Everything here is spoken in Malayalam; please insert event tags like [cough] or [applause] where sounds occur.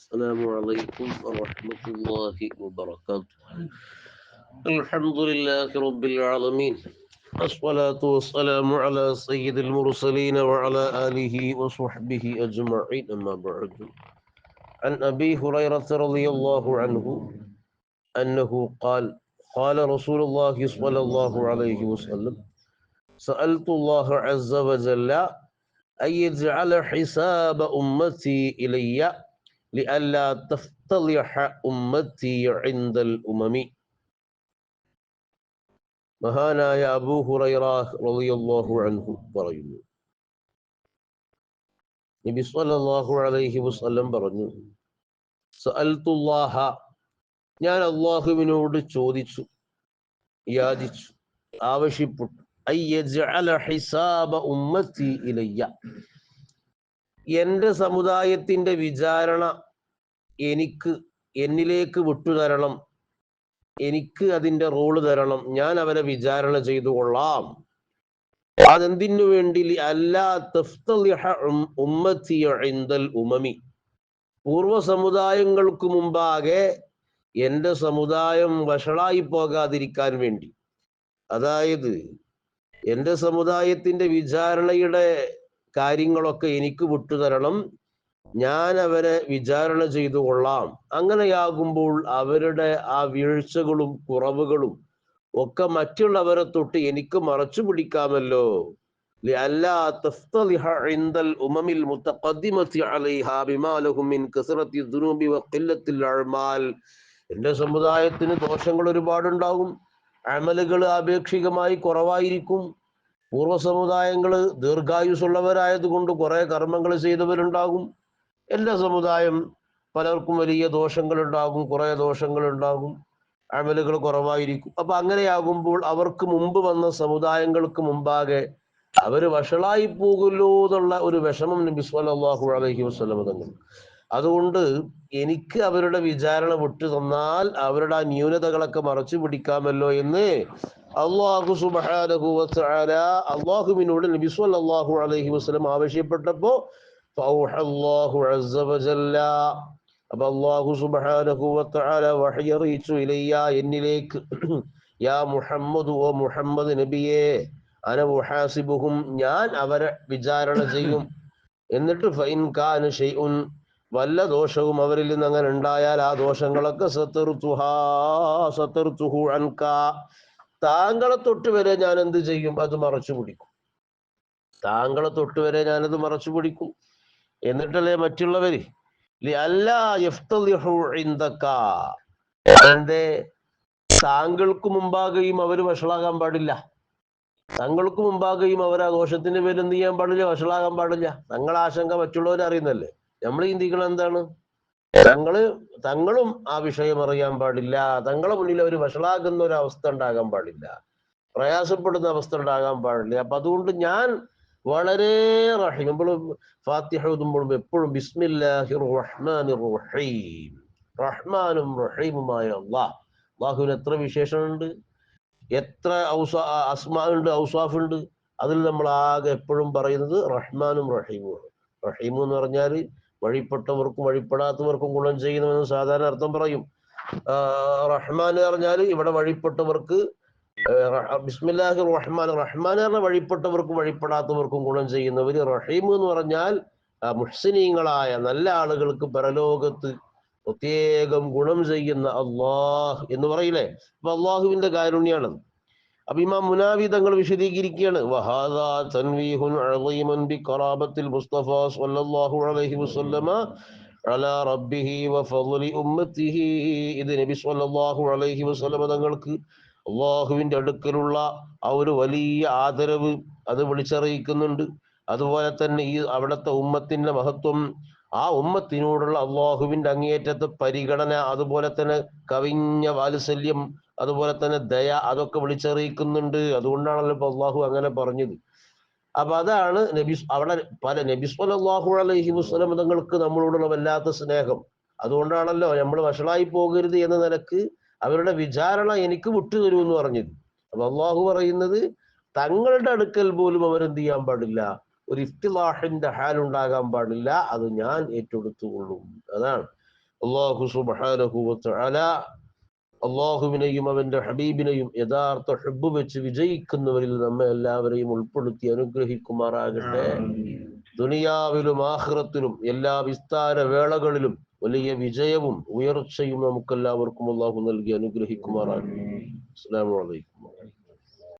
السلام عليكم ورحمة الله وبركاته. الحمد لله رب العالمين الصلاة والسلام على سيد المرسلين وعلى آله وصحبه أجمعين أما بعد. عن أبي هريرة رضي الله عنه أنه قال قال رسول الله صلى الله عليه وسلم سألت الله عز وجل أن يجعل حساب أمتي إلي لئلا تفتضح أمتي عند الأمم മഹാനായ അബൂ ഹുറൈറ റളിയല്ലാഹു അൻഹു പറയുന്നു നബി സ്വല്ലല്ലാഹു അലൈഹി വസല്ലം പറഞ്ഞു സഅൽതുല്ലാഹ ഞാൻ അള്ളാഹുവിനോട് ചോദിച്ചു യാചിച്ചു ആവശ്യപ്പെട്ടു അയ്യജഅല ഹിസാബ ഉമ്മത്തി ഇലയ്യ എന്റെ സമുദായത്തിന്റെ വിചാരണ എനിക്ക് എന്നിലേക്ക് വിട്ടുതരണം എനിക്ക് അതിന്റെ റോൾ തരണം. ഞാൻ അവരെ വിചാരണ ചെയ്തു കൊള്ളാം. അതെന്തിനു വേണ്ടി? അല്ലാ ഉമമി. പൂർവ സമുദായങ്ങൾക്ക് മുമ്പാകെ എന്റെ സമുദായം വഷളായി പോകാതിരിക്കാൻ വേണ്ടി. അതായത് എന്റെ സമുദായത്തിന്റെ വിചാരണയുടെ കാര്യങ്ങളൊക്കെ എനിക്ക് വിട്ടുതരണം. ഞാൻ അവരെ വിചാരണ ചെയ്തു കൊള്ളാം. അങ്ങനെയാകുമ്പോൾ അവരുടെ ആ വീഴ്ചകളും കുറവുകളും ഒക്കെ മറ്റുള്ളവരെ തൊട്ട് എനിക്ക് മറച്ചു പിടിക്കാമല്ലോ. എന്റെ സമുദായത്തിന് ദോഷങ്ങൾ ഒരുപാടുണ്ടാകും. അമലുകൾ ആപേക്ഷികമായി കുറവായിരിക്കും. പൂർവ സമുദായങ്ങൾ ദീർഘായുസുള്ളവരായതുകൊണ്ട് കുറെ കർമ്മങ്ങൾ ചെയ്തവരുണ്ടാകും. എല്ലാ സമുദായം പലർക്കും വലിയ ദോഷങ്ങൾ ഉണ്ടാകും കുറെ ദോഷങ്ങൾ ഉണ്ടാകും അമലുകൾ കുറവായിരിക്കും. അപ്പൊ അങ്ങനെയാകുമ്പോൾ അവർക്ക് മുമ്പ് വന്ന സമുദായങ്ങൾക്ക് മുമ്പാകെ അവർ വഷളായി പോകുമല്ലോ എന്നുള്ള ഒരു വിഷമം നബി സ്വല്ലല്ലാഹു അലൈഹി വസല്ലം തങ്ങൾ അതുകൊണ്ട് എനിക്ക് അവരുടെ വിചാരണ വിട്ടു തന്നാൽ അവരുടെ ആ ന്യൂനതകളൊക്കെ മറച്ചു പിടിക്കാമല്ലോ എന്ന് അള്ളാഹു സുബാനുഭവത്താര അള്ളാഹുവിനോട് നബി സല്ലാഹു അലഹി വസ്ലം ആവശ്യപ്പെട്ടപ്പോ അപ്പൊ അള്ളാഹു സുബാനുഭവത്താര വഹയറിയിച്ചു ഇലയ്യ എന്നിലേക്ക്. [clears throat] യാ മുഹമ്മദ് ഓ മുഹമ്മദ് നബിയെ അനവുഹാസിബുഹും ഞാൻ അവരെ വിചാരണ [clears throat] ചെയ്യും. എന്നിട്ട് ഫൈൻ കാൻ ഷെയ്ഉൻ വല്ല ദോഷവും അവരിൽ നിന്ന് അങ്ങനെ ഉണ്ടായാൽ ആ ദോഷങ്ങളൊക്കെ സത്തറുത്തുഹാ സത്തറുത്തുഹു അൻകാ. താങ്കളെ തൊട്ട് വരെ ഞാൻ എന്ത് ചെയ്യും? അത് മറച്ചു പിടിക്കും. താങ്കളെ തൊട്ട് വരെ ഞാനത് മറച്ചു പിടിക്കും. എന്നിട്ടല്ലേ മറ്റുള്ളവര്? താങ്കൾക്ക് മുമ്പാകെയും അവർ വഷളാകാൻ പാടില്ല. തങ്ങൾക്ക് മുമ്പാകെയും അവർ ആഘോഷത്തിന്റെ പേര് എന്ത് ചെയ്യാൻ പാടില്ല? വഷളാകാൻ പാടില്ല. തങ്ങളെ ആശങ്ക മറ്റുള്ളവരെ അറിയുന്നല്ലേ നമ്മൾ ചിന്തിക്കണം എന്താണ്? തങ്ങൾ തങ്ങളും ആ വിഷയം അറിയാൻ പാടില്ല. തങ്ങളെ മുന്നിൽ അവർ വഷളാകുന്ന ഒരു അവസ്ഥ ഉണ്ടാകാൻ പാടില്ല. പ്രയാസപ്പെടുന്ന അവസ്ഥ ഉണ്ടാകാൻ പാടില്ല. അപ്പൊ അതുകൊണ്ട് ഞാൻ വളരെ റഹീം. ഓതുമ്പോഴും എപ്പോഴും ബിസ്മില്ലാഹിർ റഹ്മാനിർ റഹീം റഹ്മാനും റഹീമുമായ അള്ളാഹ്. അള്ളാഹുവിന് എത്ര വിശേഷമുണ്ട് എത്ര ഔസാ അസ്മാനുണ്ട് ഔസാഫുണ്ട്? അതിൽ നമ്മൾ ആകെ എപ്പോഴും പറയുന്നത് റഹ്മാനും റഹീമുമാണ്. റഹീമെന്ന് എന്ന് പറഞ്ഞാൽ വഴിപ്പെട്ടവർക്കും വഴിപ്പെടാത്തവർക്കും ഗുണം ചെയ്യുന്നുവെന്ന് സാധാരണ അർത്ഥം പറയും. റഹ്മാൻ എന്ന് പറഞ്ഞാൽ ഇവിടെ വഴിപ്പെട്ടവർക്ക് ബിസ്മില്ലാഹി റഹ്മാൻ റഹ്മാൻ എന്ന് പറഞ്ഞ വഴിപ്പെട്ടവർക്കും വഴിപ്പെടാത്തവർക്കും ഗുണം ചെയ്യുന്നവർ റഹീം എന്ന് പറഞ്ഞാൽ മുഹ്സിനീങ്ങളായ നല്ല ആളുകൾക്ക് പരലോകത്ത് പ്രത്യേകം ഗുണം ചെയ്യുന്ന അള്ളാഹ് എന്ന് പറയില്ലേ? അപ്പൊ അള്ളാഹുവിന്റെ കാരുണ്യാണത്. അപ്പൊ ഇമാം മുനാവി വിശദീകരിക്കുകയാണ്. സല്ലല്ലാഹു അലൈഹി വസല്ലമ അലാ റബ്ബിഹി ഉമ്മത്തിഹി. നബി സല്ലല്ലാഹു അലൈഹി വസല്ലമ തങ്ങൾക്ക് അള്ളാഹുവിന്റെ അടുക്കലുള്ള ആ ഒരു വലിയ ആദരവ് അത് വിളിച്ചറിയിക്കുന്നുണ്ട്. അതുപോലെ തന്നെ ഈ അവിടുത്തെ ഉമ്മത്തിന്റെ മഹത്വം ആ ഉമ്മത്തിനോടുള്ള അള്ളാഹുവിന്റെ അങ്ങേയറ്റത്തെ പരിഗണന അതുപോലെ തന്നെ കവിഞ്ഞ വാത്സല്യം അതുപോലെ തന്നെ ദയ അതൊക്കെ വിളിച്ചറിയിക്കുന്നുണ്ട്. അതുകൊണ്ടാണല്ലോ ഇപ്പൊ അള്ളാഹു അങ്ങനെ പറഞ്ഞത്. അപ്പൊ അതാണ് നബി അവിടെ പല നബി സ്വല്ലല്ലാഹു അലൈഹി വസല്ലം തങ്ങൾക്ക് നമ്മളോടുള്ള വല്ലാത്ത സ്നേഹം. അതുകൊണ്ടാണല്ലോ നമ്മൾ വഷളായി പോകരുത് എന്ന നിലയ്ക്ക് അവരുടെ വിചാരണ എനിക്ക് വിട്ടുതരൂ എന്ന് പറഞ്ഞത്. അപ്പൊ അള്ളാഹു പറയുന്നത് തങ്ങളുടെ അടുക്കൽ പോലും അവരെന്ത് ചെയ്യാൻ പാടില്ല. ഒരു ഇഫ്തിലാഹിന്റെ ഹാൽ ഉണ്ടാകാൻ പാടില്ല. അത് ഞാൻ ഏറ്റെടുത്തുകൊള്ളും. അതാണ്. അള്ളാഹു അള്ളാഹുവിനെയും അവന്റെ ഹബീബിനെയും യഥാർത്ഥ ഹബ്ബ് വെച്ച് വിജയിക്കുന്നവരിൽ നമ്മെ എല്ലാവരെയും ഉൾപ്പെടുത്തി അനുഗ്രഹിക്കുമാറാകട്ടെ. ദുനിയാവിലും ആഹ്റത്തിലും എല്ലാ വിസ്താര വേളകളിലും വലിയ വിജയവും ഉയർച്ചയും നമുക്കെല്ലാവർക്കും അള്ളാഹു നൽകി അനുഗ്രഹിക്കുമാറാകട്ടെ. അസ്സലാമു അലൈക്കും.